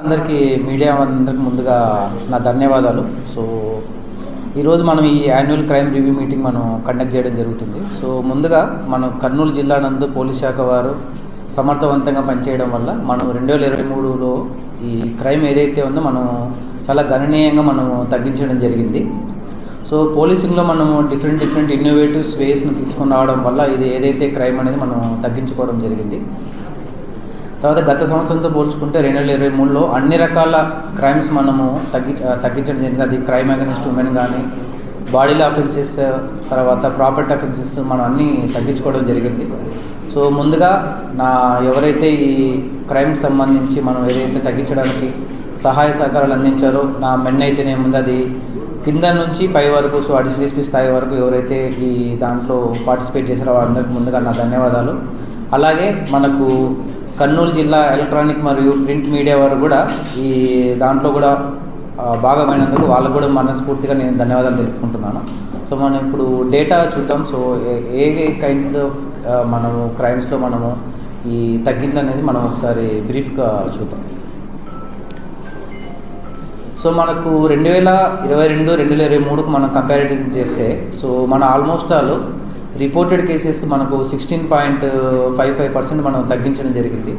అందరికీ మీడియా అందరికి ముందుగా నా ధన్యవాదాలు. సో ఈరోజు మనం ఈ యాన్యువల్ క్రైమ్ రివ్యూ మీటింగ్ మనం కండక్ట్ చేయడం జరుగుతుంది. సో ముందుగా మనం కర్నూలు జిల్లా నందు పోలీస్ శాఖ వారు సమర్థవంతంగా పనిచేయడం వల్ల మనం రెండు వేల ఇరవై మూడులో ఈ క్రైమ్ ఏదైతే ఉందో మనం చాలా గణనీయంగా మనం తగ్గించడం జరిగింది. సో పోలీసింగ్లో మనము డిఫరెంట్ డిఫరెంట్ ఇన్నోవేటివ్స్ వేస్ను తీసుకొని రావడం వల్ల ఇది ఏదైతే క్రైమ్ అనేది మనం తగ్గించుకోవడం జరిగింది. తర్వాత గత సంవత్సరంతో పోల్చుకుంటే రెండు వేల ఇరవై మూడులో అన్ని రకాల క్రైమ్స్ మనము తగ్గి తగ్గించడం జరిగింది. అది క్రైమ్ అగెన్స్ట్ ఉమెన్ కానీ బాడీలో అఫెన్సెస్ తర్వాత ప్రాపర్టీ అఫెన్సెస్ మనం అన్నీ తగ్గించుకోవడం జరిగింది. సో ముందుగా నా ఎవరైతే ఈ క్రైమ్ సంబంధించి మనం ఏదైతే తగ్గించడానికి సహాయ సహకారాలు అందించారో నా మెన్ అయితేనే ముందు అది కింద నుంచి పై వరకు సో అడిషనల్ స్థాయి వరకు ఎవరైతే ఈ దాంట్లో పార్టిసిపేట్ చేశారో వారందరికీ ముందుగా నా ధన్యవాదాలు. అలాగే మనకు కర్నూలు జిల్లా ఎలక్ట్రానిక్ మరియు ప్రింట్ మీడియా వారు కూడా ఈ దాంట్లో కూడా భాగమైనందుకు వాళ్ళకు కూడా మనస్ఫూర్తిగా నేను ధన్యవాదాలు తెలుపుకుంటున్నాను. సో మనం ఇప్పుడు డేటా చూద్దాం. So a- a kind of మనము క్రైమ్స్లో మనము ఈ తగ్గిందనేది మనం ఒకసారి బ్రీఫ్గా చూద్దాం. సో మనకు రెండు వేల ఇరవై రెండు రెండు వేల ఇరవై మూడుకు మనం కంపారిటివ్ చేస్తే సో మన ఆల్మోస్ట్ ఆల్ రిపోర్టెడ్ కేసెస్ మనకు sixteen point five five percent మనం తగ్గించడం జరిగింది.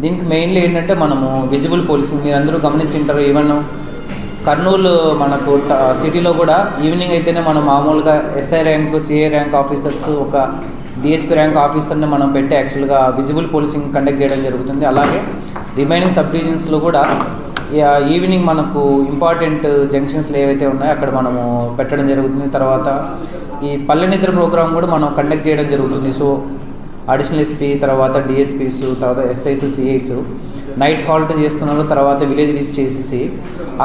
దీనికి మెయిన్లీ ఏంటంటే మనము విజిబుల్ పోలీసింగ్ మీరు అందరూ గమనించుంటారు ఈవెన్ కర్నూలు మనకు ట- సిటీలో కూడా ఈవినింగ్ అయితేనే మనం మామూలుగా SI rank CI rank officers ఒక డిఎస్పీ ర్యాంక్ ఆఫీసర్ని మనం పెట్టి యాక్చువల్గా విజిబుల్ పోలీసింగ్ కండక్ట్ చేయడం జరుగుతుంది. అలాగే రిమైనింగ్ సబ్ డివిజన్స్లో కూడా ఈవినింగ్ మనకు ఇంపార్టెంట్ జంక్షన్స్లో ఏవైతే ఉన్నాయో అక్కడ మనము పెట్టడం జరుగుతుంది. తర్వాత ఈ పల్లె నిద్ర ప్రోగ్రామ్ కూడా మనం కండక్ట్ చేయడం జరుగుతుంది. సో అడిషనల్ ఎస్పీ తర్వాత డిఎస్పీస్ తర్వాత ఎస్ఐస్ సిఐస్ నైట్ హాల్ట్ చేస్తున్నారు. తర్వాత విలేజ్ విజిట్ చేసేసి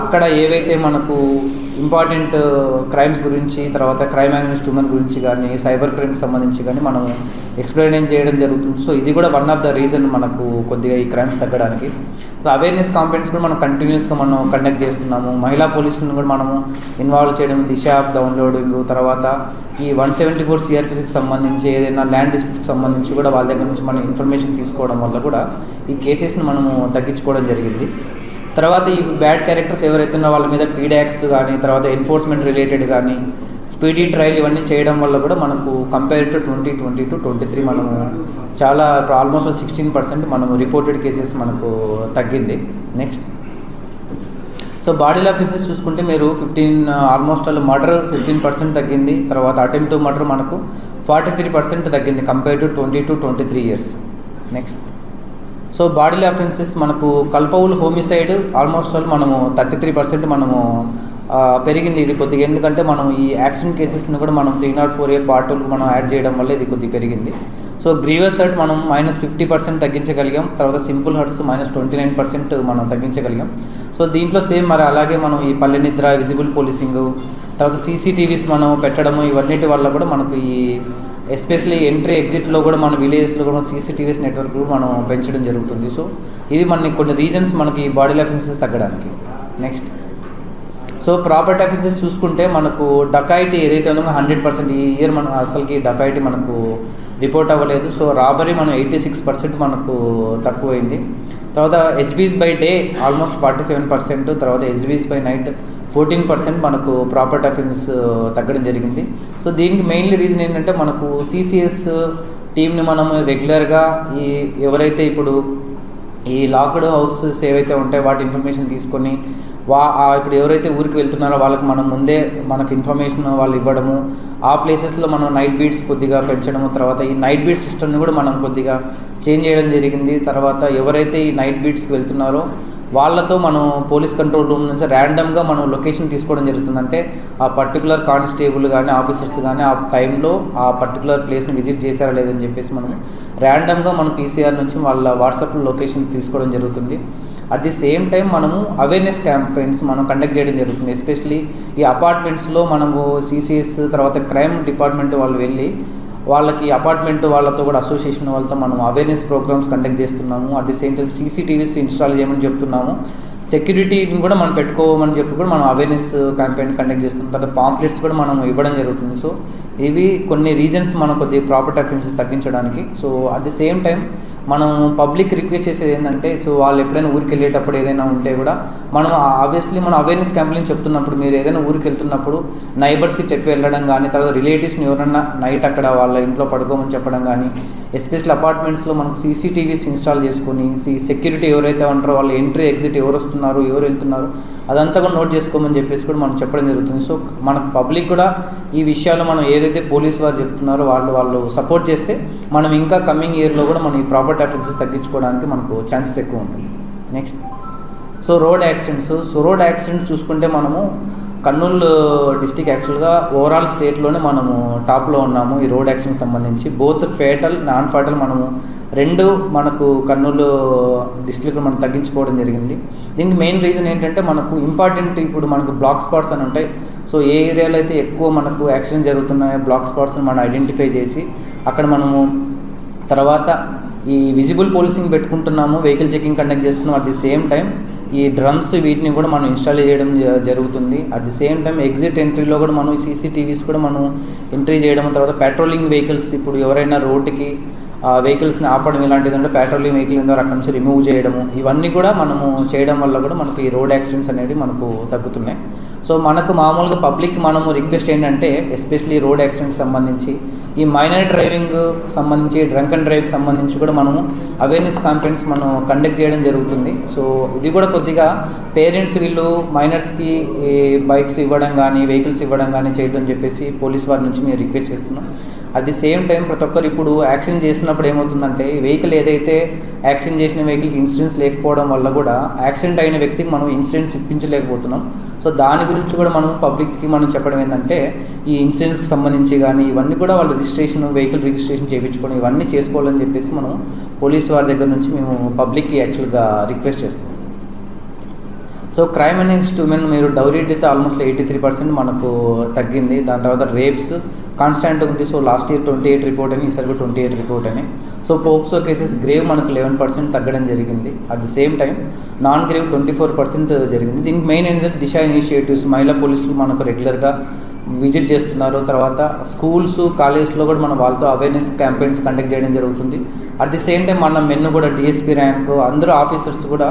అక్కడ ఏవైతే మనకు ఇంపార్టెంట్ క్రైమ్స్ గురించి తర్వాత క్రైమ్ అగెన్స్ట్ ఉమెన్ గురించి కానీ సైబర్ క్రైమ్కి సంబంధించి కానీ మనం ఎక్స్ప్లెయిన్ చేయడం జరుగుతుంది. సో ఇది కూడా వన్ ఆఫ్ ద రీజన్ మనకు కొద్దిగా ఈ క్రైమ్స్ తగ్గడానికి. సో అవేర్నెస్ కాంపెయిన్స్ కూడా మనం కంటిన్యూస్గా మనం కండక్ట్ చేస్తున్నాము. మహిళా పోలీసులను కూడా మనము ఇన్వాల్వ్ చేయడం దిశ యాప్ డౌన్లోడింగ్ తర్వాత ఈ వన్ సెవెంటీ ఫోర్ సిఆర్పిసికి సంబంధించి ఏదైనా ల్యాండ్ డిస్ప్యూట్కి సంబంధించి కూడా వాళ్ళ దగ్గర నుంచి మనం ఇన్ఫర్మేషన్ తీసుకోవడం వల్ల కూడా ఈ కేసెస్ని మనము తగ్గించుకోవడం జరిగింది. తర్వాత ఈ బ్యాడ్ క్యారెక్టర్స్ ఎవరైతే వాళ్ళ మీద పీడాక్స్ కానీ తర్వాత ఎన్ఫోర్స్మెంట్ రిలేటెడ్ కానీ స్పీడీ ట్రయల్ ఇవన్నీ చేయడం వల్ల కూడా మనకు compare to twenty twenty two twenty three మనము చాలా ఆల్మోస్ట్ సిక్స్టీన్ పర్సెంట్ మనము రిపోర్టెడ్ కేసెస్ మనకు తగ్గింది. నెక్స్ట్ సో బాడీలో ఆఫీసెస్ చూసుకుంటే మీరు fifteen almost all murder fifteen percent తగ్గింది. తర్వాత అటెంప్ట్ మర్డర్ మనకు ఫార్టీ త్రీ పర్సెంట్ తగ్గింది compare to twenty two twenty three years next so బాడీలో అఫెన్సెస్ మనకు కల్పవుల్ హోమిసైడ్ ఆల్మోస్ట్ ఆల్ మనము థర్టీ త్రీ పర్సెంట్ మనము పెరిగింది ఇది కొద్దిగా. ఎందుకంటే మనం ఈ యాక్సిడెంట్ కేసెస్ని కూడా మనం three not four A part మనం యాడ్ చేయడం వల్ల ఇది కొద్దిగా పెరిగింది. సో గ్రీవస్ హర్ట్ మనం మైనస్ ఫిఫ్టీ పర్సెంట్ తగ్గించగలిగాం. తర్వాత simple hurts minus twenty nine percent మనం తగ్గించగలిగాం. సో దీంట్లో సేమ్ మరి అలాగే మనం ఈ పల్లె నిద్ర విజిబుల్ పోలీసింగ్ తర్వాత సీసీటీవీస్ మనం పెట్టడము ఇవన్నిటి వల్ల కూడా మనకు ఈ ఎస్పెషలీ ఎంట్రీ ఎగ్జిట్లో కూడా మన విలేజెస్లో కూడా సీసీటీవీస్ నెట్వర్క్ మనం పెంచడం జరుగుతుంది. సో ఇవి మనకి కొన్ని రీజన్స్ మనకి బాడీ అఫెన్సెస్ తగ్గడానికి. నెక్స్ట్ సో ప్రాపర్టీ అఫెన్సెస్ చూసుకుంటే మనకు డకాయిటీ ఏదైతే ఉందో హండ్రెడ్ పర్సెంట్ ఈ ఇయర్ మనం అసలుకి డకాయిటీ మనకు రిపోర్ట్ అవ్వలేదు. సో రాబరీ మనం ఎయిటీ సిక్స్ పర్సెంట్ మనకు తక్కువైంది. తర్వాత HBs by day almost forty seven percent తర్వాత HBs by night fourteen percent మనకు ప్రాపర్టీ అఫెన్సెస్ తగ్గడం జరిగింది. సో దీనికి మెయిన్లీ రీజన్ ఏంటంటే మనకు సిసిఎస్ టీంని మనం రెగ్యులర్గా ఈ ఎవరైతే ఇప్పుడు ఈ లాక్డ్ హౌసెస్ ఏవైతే ఉంటాయో వాటి ఇన్ఫర్మేషన్ తీసుకొని వా ఇప్పుడు ఎవరైతే ఊరికి వెళ్తున్నారో వాళ్ళకి మనం ముందే మనకు ఇన్ఫర్మేషన్ వాళ్ళు ఇవ్వడము ఆ ప్లేసెస్లో మనం నైట్ బీట్స్ కొద్దిగా పెంచడము తర్వాత ఈ నైట్ బీట్ సిస్టమ్ని కూడా మనం కొద్దిగా చేంజ్ చేయడం జరిగింది. తర్వాత ఎవరైతే ఈ నైట్ బీట్స్కి వెళ్తున్నారో వాళ్ళతో మనం పోలీస్ కంట్రోల్ రూమ్ నుంచి ర్యాండమ్గా మనం లొకేషన్ తీసుకోవడం జరుగుతుంది. అంటే ఆ పర్టికులర్ కానిస్టేబుల్ కానీ ఆఫీసర్స్ కానీ ఆ టైంలో ఆ పర్టికులర్ ప్లేస్ని విజిట్ చేశారా లేదని చెప్పేసి మనం ర్యాండమ్గా మనం పీసీఆర్ నుంచి వాళ్ళ వాట్సాప్లో లొకేషన్ తీసుకోవడం జరుగుతుంది. అట్ ది సేమ్ టైం మనము అవేర్నెస్ క్యాంపెయిన్స్ మనం కండక్ట్ చేయడం జరుగుతుంది. ఎస్పెషలీ ఈ అపార్ట్మెంట్స్లో మనము సీసీఎస్ తర్వాత క్రైమ్ డిపార్ట్మెంట్ వాళ్ళు వెళ్ళి వాళ్ళకి అపార్ట్మెంట్ వాళ్ళతో కూడా అసోసియేషన్ వాళ్ళతో మనం అవేర్నెస్ ప్రోగ్రామ్స్ కండక్ట్ చేస్తున్నాము. At the same time CCTVs install చేయమని చెప్తున్నాము. సెక్యూరిటీని కూడా మనం పెట్టుకోమని చెప్పి కూడా మనం అవేర్నెస్ క్యాంపెయిన్ కండక్ట్ చేస్తున్నాం. తర్వాత పాంప్లెట్స్ కూడా మనం ఇవ్వడం జరుగుతుంది. సో ఇవి కొన్ని రీజన్స్ మనం కొద్దిగా ప్రాపర్టీ అఫెన్సెస్ తగ్గించడానికి. So at the same time మనం పబ్లిక్ రిక్వెస్ట్ చేసేది ఏంటంటే సో వాళ్ళు ఎప్పుడైనా ఊరికి వెళ్ళేటప్పుడు ఏదైనా ఉంటే కూడా మనం ఆబ్వియస్లీ మనం అవేర్నెస్ క్యాంపెయిన్ చెప్తున్నప్పుడు మీరు ఏదైనా ఊరికి వెళ్తున్నప్పుడు నైబర్స్కి చెప్పి వెళ్ళడం కానీ తర్వాత రిలేటివ్స్ని ఎవరన్నా నైట్ అక్కడ వాళ్ళ ఇంట్లో పడుకోమని చెప్పడం కానీ ఎస్పెషల్ అపార్ట్మెంట్స్లో మనకు సీసీటీవీస్ ఇన్స్టాల్ చేసుకొని సెక్యూరిటీ ఎవరైతే ఉంటారో వాళ్ళ ఎంట్రీ ఎగ్జిట్ ఎవరు వస్తున్నారు ఎవరు వెళ్తున్నారు అదంతా కూడా నోట్ చేసుకోమని చెప్పేసి కూడా మనం చెప్పడం జరుగుతుంది. సో మనకు పబ్లిక్ కూడా ఈ విషయాలు మనం ఏదైతే పోలీస్ వారు చెప్తున్నారో వాళ్ళు వాళ్ళు సపోర్ట్ చేస్తే మనం ఇంకా కమింగ్ ఇయర్లో కూడా మనం ఈ ప్రాపర్టీ అఫెన్సెస్ తగ్గించుకోవడానికి మనకు ఛాన్సెస్ ఎక్కువ ఉంటుంది next. So road accidents. So road accident చూసుకుంటే మనము కర్నూలు డిస్టిక్ యాక్చువల్గా ఓవరాల్ స్టేట్లోనే మనము టాప్లో ఉన్నాము. ఈ రోడ్ యాక్సిడెంట్ సంబంధించి బోత్ ఫేటల్ నాన్ ఫేటల్ మనము రెండు మనకు కర్నూలు డిస్ట్రిక్ట్లో మనం తగ్గించుకోవడం జరిగింది. దీనికి మెయిన్ రీజన్ ఏంటంటే మనకు ఇంపార్టెంట్ ఇప్పుడు మనకు బ్లాక్ స్పాట్స్ అని ఉంటాయి. సో ఏ ఏరియాలో అయితే ఎక్కువ మనకు యాక్సిడెంట్ జరుగుతున్నాయో బ్లాక్ స్పాట్స్ని మనం ఐడెంటిఫై చేసి అక్కడ మనము తర్వాత ఈ విజిబుల్ పోలీసింగ్ పెట్టుకుంటున్నాము వెహికల్ చెకింగ్ కండక్ట్ చేస్తున్నాం అట్ ది సేమ్ టైం ఈ డ్రమ్స్ వీటిని కూడా మనం ఇన్స్టాల్ చేయడం జ- జరుగుతుంది. At the same time exit ఎంట్రీలో కూడా మనం సీసీటీవీస్ కూడా మనం ఎంట్రీ చేయడం తర్వాత పెట్రోలింగ్ వెహికల్స్ ఇప్పుడు ఎవరైనా రోడ్డుకి ఆ వెహికల్స్ని ఆపడం ఇలాంటిది అంటే పెట్రోలింగ్ వెహికల్ ద్వారా అక్కడి నుంచి రిమూవ్ చేయడము ఇవన్నీ కూడా మనము చేయడం వల్ల కూడా మనకు ఈ రోడ్ యాక్సిడెంట్స్ అనేవి మనకు తగ్గుతున్నాయి. సో మనకు మామూలుగా పబ్లిక్ మనము రిక్వెస్ట్ ఏంటంటే ఎస్పెషలీ రోడ్ యాక్సిడెంట్ సంబంధించి ఈ మైనర్ డ్రైవింగ్ సంబంధించి డ్రంక్ అండ్ డ్రైవ్ సంబంధించి కూడా మనము అవేర్నెస్ కాంపెయిన్స్ మనం కండక్ట్ చేయడం జరుగుతుంది. సో ఇది కూడా కొద్దిగా పేరెంట్స్ వీళ్ళు మైనర్స్కి ఈ బైక్స్ ఇవ్వడం కానీ వెహికల్స్ ఇవ్వడం కానీ చేయొద్దని చెప్పేసి పోలీస్ వారి నుంచి మేము రిక్వెస్ట్ చేస్తున్నాం. అట్ ది సేమ్ టైం ప్రతి ఒక్కరు ఇప్పుడు యాక్సిడెంట్ చేసినప్పుడు ఏమవుతుందంటే వెహికల్ ఏదైతే యాక్సిడెంట్ చేసిన వెహికల్కి ఇన్సూరెన్స్ లేకపోవడం వల్ల కూడా యాక్సిడెంట్ అయిన వ్యక్తికి మనం ఇన్సూరెన్స్ ఇప్పించలేకపోతున్నాం. సో దాని గురించి కూడా మనం పబ్లిక్కి మనం చెప్పడం ఏంటంటే ఈ ఇన్సూరెన్స్కి సంబంధించి కానీ ఇవన్నీ కూడా వాళ్ళు రిజిస్ట్రేషన్ వెహికల్ రిజిస్ట్రేషన్ చేయించుకొని ఇవన్నీ చేసుకోవాలని చెప్పేసి మనం పోలీస్ వారి దగ్గర నుంచి మేము పబ్లిక్కి యాక్చువల్గా రిక్వెస్ట్ చేస్తాం సో క్రైమ్ అగేన్స్ట్ ఉమెన్ మీరు డౌరీ అయితే ఆల్మోస్ట్ ఎయిటీ త్రీ పర్సెంట్ మనకు తగ్గింది. దాని తర్వాత రేప్స్ కాన్స్టాంట్ ఉంది. So last year twenty eight report అని ఈసారి ట్వంటీ ఎయిట్ రిపోర్ట్ అని. సో పోక్సో కేసెస్ గ్రేవ్ మనకు లెవెన్ పర్సెంట్ తగ్గడం జరిగింది. At the same time non grave twenty four percent జరిగింది. దీనికి మెయిన్ ఏంటంటే దిశ ఇనిషియేటివ్స్ మహిళా పోలీసులు మనకు రెగ్యులర్గా విజిట్ చేస్తున్నారు. తర్వాత స్కూల్స్ కాలేజ్లో కూడా మనం వాళ్ళతో అవేర్నెస్ క్యాంపెయిన్స్ కండక్ట్ చేయడం జరుగుతుంది. అట్ ది సేమ్ టైం మన మెన్ను కూడా డిఎస్పీ ర్యాంక్ అందరూ ఆఫీసర్స్ కూడా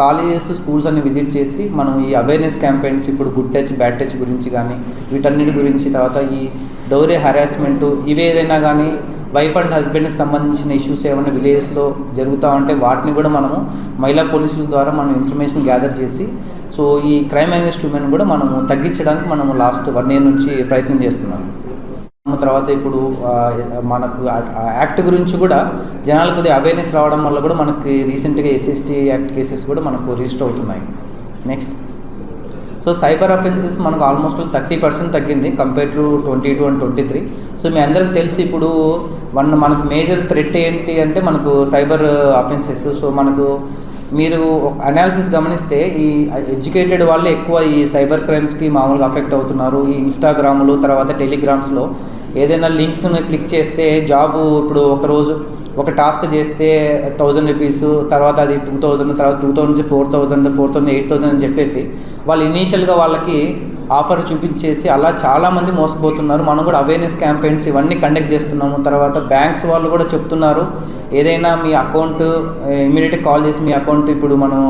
కాలేజెస్ స్కూల్స్ అన్ని విజిట్ చేసి మనం ఈ అవేర్నెస్ క్యాంపెయిన్స్ ఇప్పుడు గుడ్ టచ్ బ్యాడ్ టచ్ గురించి కానీ వీటన్నిటి గురించి తర్వాత ఈ డౌరీ హెరాస్మెంట్ ఇవి ఏదైనా కానీ వైఫ్ అండ్ హస్బెండ్కి సంబంధించిన ఇష్యూస్ ఏమైనా విలేజెస్లో జరుగుతూ ఉంటే వాటిని కూడా మనము మహిళా పోలీసుల ద్వారా మనం ఇన్ఫర్మేషన్ గ్యాదర్ చేసి సో ఈ క్రైమ్ అగేన్స్ట్ ఉమెన్ కూడా మనము తగ్గించడానికి మనము లాస్ట్ వన్ ఇయర్ నుంచి ప్రయత్నం చేస్తున్నాము. తర్వాత ఇప్పుడు మనకు యాక్ట్ గురించి కూడా జనాలకు కొద్దిగా అవేర్నెస్ రావడం వల్ల కూడా మనకి రీసెంట్గా ఎస్ఎస్టీ యాక్ట్ కేసెస్ కూడా మనకు రిజిస్టర్ అవుతున్నాయి. నెక్స్ట్ సో సైబర్ అఫెన్సెస్ మనకు ఆల్మోస్ట్ థర్టీ పర్సెంట్ తగ్గింది compare to twenty two and twenty three so మీ అందరికి తెలిసి ఇప్పుడు వన్ మనకు మేజర్ థ్రెట్ ఏంటి అంటే మనకు సైబర్ అఫెన్సెస్ సో మనకు మీరు అనాలిసిస్ గమనిస్తే ఈ ఎడ్యుకేటెడ్ వాళ్ళు ఎక్కువ ఈ సైబర్ క్రైమ్స్కి మామూలుగా అఫెక్ట్ అవుతున్నారు. ఈ ఇన్స్టాగ్రాములు తర్వాత టెలిగ్రామ్స్లో ఏదైనా లింక్ను క్లిక్ చేస్తే జాబు ఇప్పుడు ఒకరోజు ఒక టాస్క్ చేస్తే థౌజండ్ రూపీస్ తర్వాత అది టూ థౌజండ్ తర్వాత టూ థౌజండ్ నుంచి four thousand four thousand eight thousand అని చెప్పేసి వాళ్ళు ఇనీషియల్గా వాళ్ళకి ఆఫర్ చూపించేసి అలా చాలామంది మోసపోతున్నారు. మనం కూడా అవేర్నెస్ క్యాంపెయిన్స్ ఇవన్నీ కండక్ట్ చేస్తున్నాము. తర్వాత బ్యాంక్స్ వాళ్ళు కూడా చెప్తున్నారు. ఏదైనా మీ అకౌంట్ ఇమీడియట్గా కాల్ చేసి మీ అకౌంట్ ఇప్పుడు మనం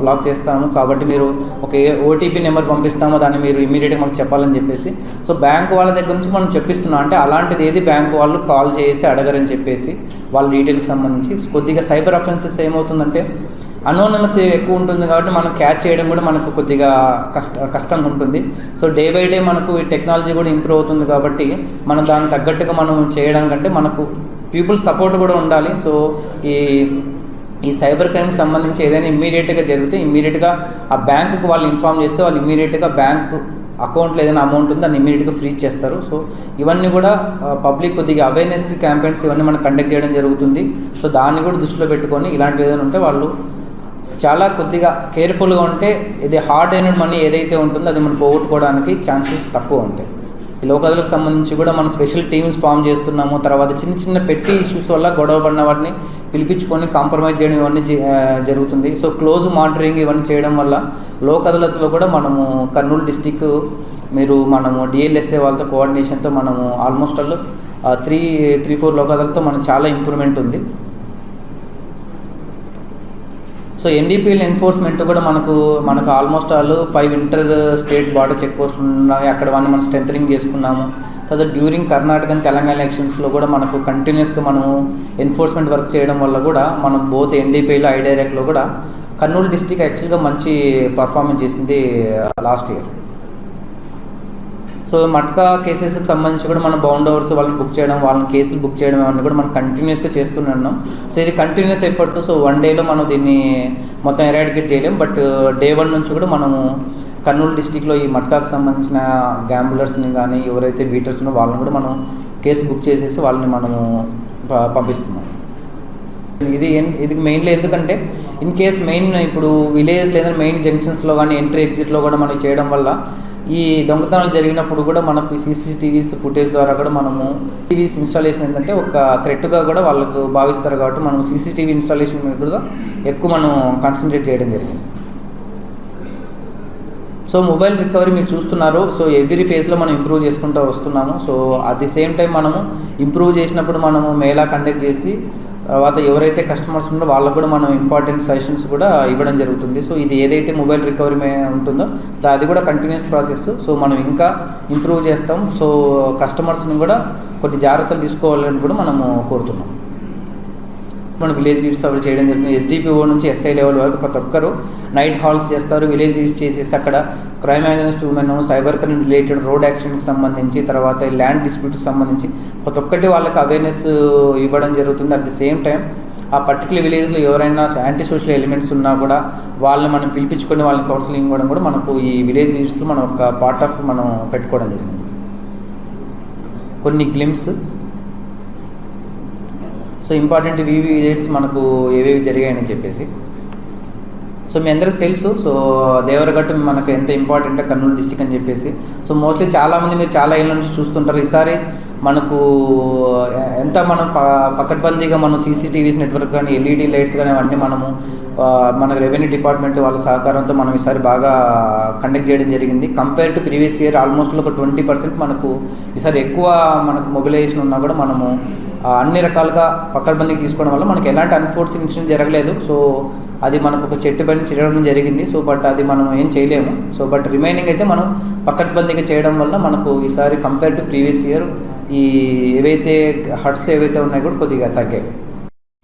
బ్లాక్ చేస్తాము. కాబట్టి మీరు ఒక ఓటీపీ నెంబర్ పంపిస్తాము. దాన్ని మీరు ఇమీడియట్గా మాకు చెప్పాలని చెప్పేసి. సో బ్యాంక్ వాళ్ళ దగ్గర నుంచి మనం చెప్పిస్తున్నాం. అంటే అలాంటిది ఏది బ్యాంక్ వాళ్ళు కాల్ చేసి అడగరని చెప్పేసి వాళ్ళ డీటెయిల్కి సంబంధించి. కొద్దిగా సైబర్ అఫెన్సెస్ ఏమవుతుందంటే అనోనమస్ ఎక్కువ ఉంటుంది కాబట్టి మనం క్యాచ్ చేయడం కూడా మనకు కొద్దిగా కష్ట కష్టంగా ఉంటుంది. సో డే బై డే మనకు ఈ టెక్నాలజీ కూడా ఇంప్రూవ్ అవుతుంది కాబట్టి మనం దానికి తగ్గట్టుగా మనం చేయడం కంటే మనకు పీపుల్ సపోర్ట్ కూడా ఉండాలి. సో ఈ ఈ సైబర్ క్రైమ్కి సంబంధించి ఏదైనా ఇమ్మీడియట్గా జరిగితే ఇమ్మీడియట్గా ఆ బ్యాంకుకు వాళ్ళు ఇన్ఫామ్ చేస్తే వాళ్ళు ఇమ్మీడియట్గా బ్యాంకు అకౌంట్లో ఏదైనా అమౌంట్ ఉందో దాన్ని ఇమీడియట్గా ఫ్రీ చేస్తారు. సో ఇవన్నీ కూడా పబ్లిక్ కొద్దిగా అవేర్నెస్ క్యాంపెయిన్స్ ఇవన్నీ మనం కండక్ట్ చేయడం జరుగుతుంది. సో దాన్ని కూడా దృష్టిలో పెట్టుకొని ఇలాంటివి ఏదైనా ఉంటే వాళ్ళు చాలా కొద్దిగా కేర్ఫుల్గా ఉంటే ఇది హార్డ్ అయిన మనీ ఏదైతే ఉంటుందో అది మనం పోగొట్టుకోవడానికి ఛాన్సెస్ తక్కువ ఉంటాయి. ఈ లోకదలకు సంబంధించి కూడా మనం స్పెషల్ టీమ్స్ ఫామ్ చేస్తున్నాము తర్వాత చిన్న చిన్న పెట్టి ఇష్యూస్ వల్ల గొడవ పడిన వాటిని పిలిపించుకొని కాంప్రమైజ్ చేయడం ఇవన్నీ జే- జరుగుతుంది. సో క్లోజ్ మానిటరింగ్ ఇవన్నీ చేయడం వల్ల లోక్ అదాలత్లో కూడా మనము కర్నూలు డిస్టిక్ మీరు మనము డిఎల్ఎస్ఏ వాళ్ళతో కోఆర్డినేషన్తో మనము almost all three three four Lok అదాలత్తో మనకు చాలా ఇంప్రూవ్మెంట్ ఉంది. సో ఎన్డీపీఎల్ ఎన్ఫోర్స్మెంట్ కూడా మనకు మనకు almost all five inter state border check పోస్టులు ఉన్నాయి. అక్కడ వాడిని మనం స్ట్రెంథనింగ్ చేసుకున్నాము. తర్వాత డ్యూరింగ్ కర్ణాటక అండ్ తెలంగాణ ఎలక్షన్స్లో కూడా మనకు కంటిన్యూస్గా మనము ఎన్ఫోర్స్మెంట్ వర్క్ చేయడం వల్ల కూడా మనం బోత్ ఎన్డీపీఎల్ ఐడైరెక్ట్లో కూడా కర్నూలు డిస్టిక్ యాక్చువల్గా మంచి పర్ఫార్మెన్స్ చేసింది uh, last year so matka కేసెస్కి సంబంధించి కూడా మన బౌండ్ అవర్స్ వాళ్ళని బుక్ చేయడం వాళ్ళని కేసులు బుక్ చేయడం అవన్నీ కూడా మనం కంటిన్యూస్గా చేస్తూనే ఉన్నాం. సో ఇది కంటిన్యూస్ ఎఫర్ట్. సో వన్ డేలో మనం దీన్ని మొత్తం ఎరాడికేట్ చేయలేం. బట్ డే వన్ నుంచి కూడా మనము కర్నూలు డిస్టిక్లో ఈ మట్కాకు సంబంధించిన గ్యాంబులర్స్ని కానీ ఎవరైతే బీటర్స్ ఉన్నో వాళ్ళని కూడా మనం కేసు బుక్ చేసేసి వాళ్ళని మనము ప- పంపిస్తున్నాం. ఇది ఇది మెయిన్లీ ఎందుకంటే ఇన్ కేస్ మెయిన్ ఇప్పుడు విలేజెస్ లేదా మెయిన్ జంక్షన్స్లో కానీ ఎంట్రీ ఎగ్జిట్లో కూడా మనం చేయడం వల్ల ఈ దొంగతనాలు జరిగినప్పుడు కూడా మనకు సీసీటీవీస్ ఫుటేజ్ ద్వారా కూడా మనము టీవీస్ ఇన్స్టాలేషన్ ఏంటంటే ఒక థ్రెట్గా కూడా వాళ్ళకు భావిస్తారు కాబట్టి మనం సీసీటీవీ ఇన్స్టాలేషన్ మీద కూడా ఎక్కువ మనం కాన్సన్ట్రేట్ చేయడం జరిగింది. సో మొబైల్ రికవరీ మీరు చూస్తున్నారు. సో ఎవ్రీ ఫేజ్లో మనం ఇంప్రూవ్ చేసుకుంటూ వస్తున్నాము. So at the same time మనము ఇంప్రూవ్ చేసినప్పుడు మనము మేళా కండక్ట్ చేసి తర్వాత ఎవరైతే కస్టమర్స్ ఉన్నారో వాళ్ళకు కూడా మనం ఇంపార్టెంట్ సజెషన్స్ కూడా ఇవ్వడం జరుగుతుంది. సో ఇది ఏదైతే మొబైల్ రికవరీ ఉంటుందో అది కూడా కంటిన్యూస్ ప్రాసెస్ సో మనం ఇంకా ఇంప్రూవ్ చేస్తాం. సో కస్టమర్స్ని కూడా కొన్ని జాగ్రత్తలు తీసుకోవాలని కూడా మనము కోరుతున్నాం. మన విలేజ్ విజిట్స్ అవి చేయడం జరుగుతుంది. ఎస్డిపిఓ నుంచి ఎస్ఐ లెవెల్ వరకు ప్రతి ఒక్కరు నైట్ హాల్స్ చేస్తారు. విలేజ్ విజిట్ చేసేసి అక్కడ crime against women cyber crime related road యాక్సిడెంట్కి సంబంధించి తర్వాత ల్యాండ్ డిస్ప్యూట్కి సంబంధించి ప్రతి ఒక్కటి వాళ్ళకి అవేర్నెస్ ఇవ్వడం జరుగుతుంది. అట్ ది సేమ్ టైం ఆ పర్టికులర్ విలేజ్లో ఎవరైనా యాంటీ సోషల్ ఎలిమెంట్స్ ఉన్నా కూడా వాళ్ళని మనం పిలిపించుకొని వాళ్ళని కౌన్సిలింగ్ ఇవ్వడం కూడా మనకు ఈ విలేజ్ విజిట్స్లో మనం ఒక పార్ట్ ఆఫ్ మనం పెట్టుకోవడం జరిగింది. కొన్ని గ్లిమ్స్ సో ఇంపార్టెంట్ వివి విజిట్స్ మనకు ఏవేవి జరిగాయని చెప్పేసి. సో మీ అందరికి తెలుసు సో దేవరగట్టు మనకు ఎంత ఇంపార్టెంట్ కర్నూలు డిస్టిక్ అని చెప్పేసి. సో మోస్ట్లీ చాలామంది మీరు చాలా ఏళ్ళ నుంచి చూస్తుంటారు. ఈసారి మనకు ఎంత మనం పకడ్బందీగా మనం సీసీటీవీస్ నెట్వర్క్ కానీ ఎల్ఈడి లైట్స్ కానీ అవన్నీ మనము మన రెవెన్యూ డిపార్ట్మెంట్ వాళ్ళ సహకారంతో మనం ఈసారి బాగా కండక్ట్ చేయడం జరిగింది. Compare to previous year almost ఒక ట్వంటీ పర్సెంట్ మనకు ఈసారి ఎక్కువ మనకు మొబిలైజేషన్ ఉన్నా కూడా మనము అన్ని రకాలుగా పకడ్బందీకి తీసుకోవడం వల్ల మనకి ఎలాంటి అన్ఫోర్స్ ఇన్సిడెంట్ జరగలేదు. సో అది మనకు ఒక చెట్టు పైన చేయడం జరిగింది. సో బట్ అది మనం ఏం చేయలేము. సో బట్ రిమైనింగ్ అయితే మనం పకడ్బందీగా చేయడం వల్ల మనకు ఈసారి కంపేర్ టు ప్రీవియస్ ఇయర్ ఈ ఏవైతే హట్స్ ఏవైతే ఉన్నాయో కూడా కొద్దిగా తగ్గాయి.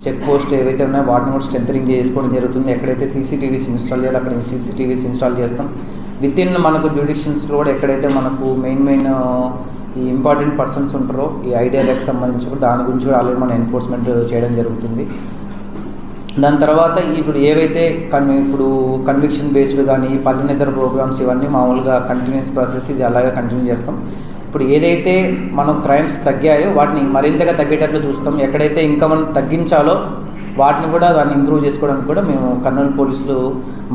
చెక్ పోస్ట్ ఏవైతే ఉన్నాయో వాటిని కూడా స్ట్రెంథనింగ్ చేసుకోవడం జరుగుతుంది. ఎక్కడైతే సీసీటీవీస్ ఇన్స్టాల్ చేయాలి అక్కడ సీసీటీవీస్ ఇన్స్టాల్ చేస్తాం. విత్ ఇన్ మనకు జ్యూడిక్షన్స్లో కూడా ఎక్కడైతే మనకు మెయిన్ మెయిన్ ఈ ఇంపార్టెంట్ పర్సన్స్ ఉంటారో ఈ ఐడియాలకు సంబంధించి కూడా దాని గురించి కూడా ఆల్రెడీ మనం ఎన్ఫోర్స్మెంట్ చేయడం జరుగుతుంది. దాని తర్వాత ఇప్పుడు ఏవైతే కన్ ఇప్పుడు కన్విక్షన్ బేస్డ్ కానీ పల్లెనితర ప్రోగ్రామ్స్ ఇవన్నీ మామూలుగా కంటిన్యూస్ ప్రాసెస్ ఇది అలాగే కంటిన్యూ చేస్తాం. ఇప్పుడు ఏదైతే మనం క్రైమ్స్ తగ్గాయో వాటిని మరింతగా తగ్గేటట్లు చూస్తాం. ఎక్కడైతే ఇంకా మనం తగ్గించాలో వాటిని కూడా దాన్ని ఇంప్రూవ్ చేసుకోవడానికి కూడా మేము కర్నూలు పోలీసులు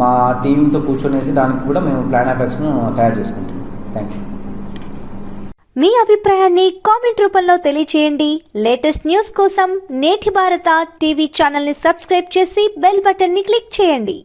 మా టీంతో కూర్చొనేసి దానికి కూడా మేము ప్లాన్ ఆఫ్ యాక్షన్ తయారు చేసుకుంటాం థ్యాంక్ యూ మీ అభిప్రాయాన్ని కామెంట్ రూపంలో తెలియచేయండి. లేటెస్ట్ న్యూస్ కోసం నేటి భారత టీవీ ఛానల్ని సబ్స్క్రైబ్ చేసి బెల్ బటన్ని క్లిక్ చేయండి.